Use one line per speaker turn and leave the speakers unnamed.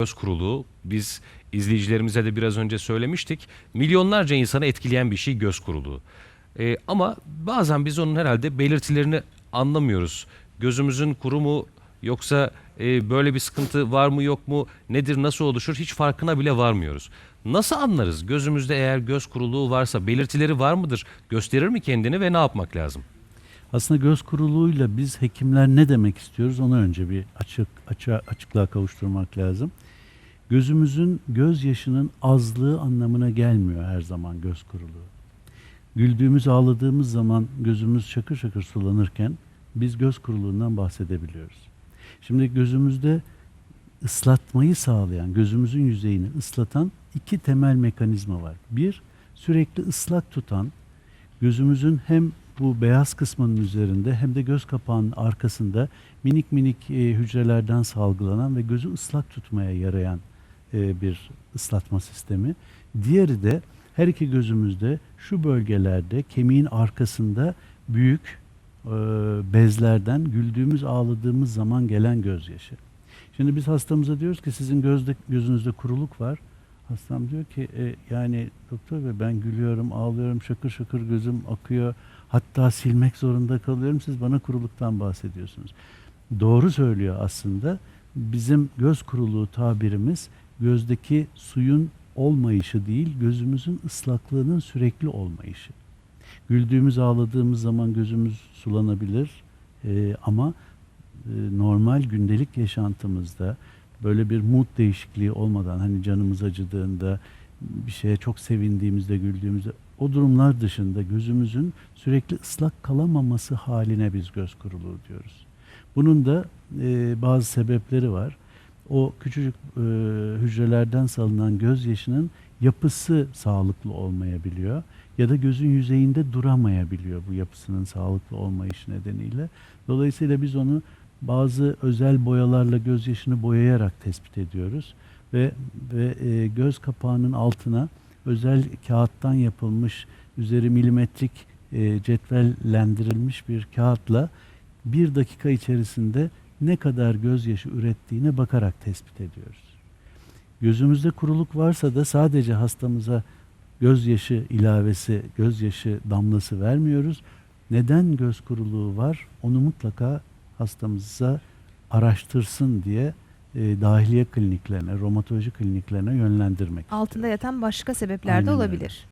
göz kuruluğu biz izleyicilerimize de biraz önce söylemiştik. Milyonlarca insanı etkileyen bir şey göz kuruluğu. Ee, ama bazen biz onun herhalde belirtilerini anlamıyoruz. Gözümüzün kuru mu yoksa e, böyle bir sıkıntı var mı yok mu nedir nasıl oluşur hiç farkına bile varmıyoruz. Nasıl anlarız gözümüzde eğer göz kuruluğu varsa belirtileri var mıdır gösterir mi kendini ve ne yapmak lazım?
Aslında göz kuruluğuyla biz hekimler ne demek istiyoruz onu önce bir açık açığa, açıklığa kavuşturmak lazım. Gözümüzün gözyaşının azlığı anlamına gelmiyor her zaman göz kuruluğu. Güldüğümüz, ağladığımız zaman gözümüz şakır şakır sulanırken biz göz kuruluğundan bahsedebiliyoruz. Şimdi gözümüzde ıslatmayı sağlayan, gözümüzün yüzeyini ıslatan iki temel mekanizma var. Bir, sürekli ıslak tutan, gözümüzün hem bu beyaz kısmının üzerinde hem de göz kapağının arkasında minik minik e, hücrelerden salgılanan ve gözü ıslak tutmaya yarayan e, bir ıslatma sistemi. Diğeri de her iki gözümüzde şu bölgelerde kemiğin arkasında büyük e, bezlerden güldüğümüz ağladığımız zaman gelen gözyaşı. Şimdi biz hastamıza diyoruz ki sizin gözde, gözünüzde kuruluk var. Hastam diyor ki e, yani doktor bey ben gülüyorum, ağlıyorum, şakır şakır gözüm akıyor. Hatta silmek zorunda kalıyorum. Siz bana kuruluktan bahsediyorsunuz. Doğru söylüyor aslında. Bizim göz kuruluğu tabirimiz gözdeki suyun olmayışı değil, gözümüzün ıslaklığının sürekli olmayışı. Güldüğümüz, ağladığımız zaman gözümüz sulanabilir Ee, ama e, normal gündelik yaşantımızda böyle bir mood değişikliği olmadan hani canımız acıdığında bir şeye çok sevindiğimizde güldüğümüzde o durumlar dışında gözümüzün sürekli ıslak kalamaması haline biz göz kuruluğu diyoruz. Bunun da e, bazı sebepleri var. O küçücük e, hücrelerden salınan gözyaşının yapısı sağlıklı olmayabiliyor ya da gözün yüzeyinde duramayabiliyor bu yapısının sağlıklı olmayışı nedeniyle. Dolayısıyla biz onu bazı özel boyalarla gözyaşını boyayarak tespit ediyoruz ve ve e, göz kapağının altına özel kağıttan yapılmış üzeri milimetrik e, cetvellendirilmiş bir kağıtla bir dakika içerisinde ne kadar gözyaşı ürettiğine bakarak tespit ediyoruz. Gözümüzde kuruluk varsa da sadece hastamıza gözyaşı ilavesi, gözyaşı damlası vermiyoruz. Neden göz kuruluğu var? Onu mutlaka hastamıza araştırsın diye e, dahiliye kliniklerine, romatoloji kliniklerine yönlendirmek
Altında
istiyoruz.
yatan başka sebepler
Aynen
de olabilir.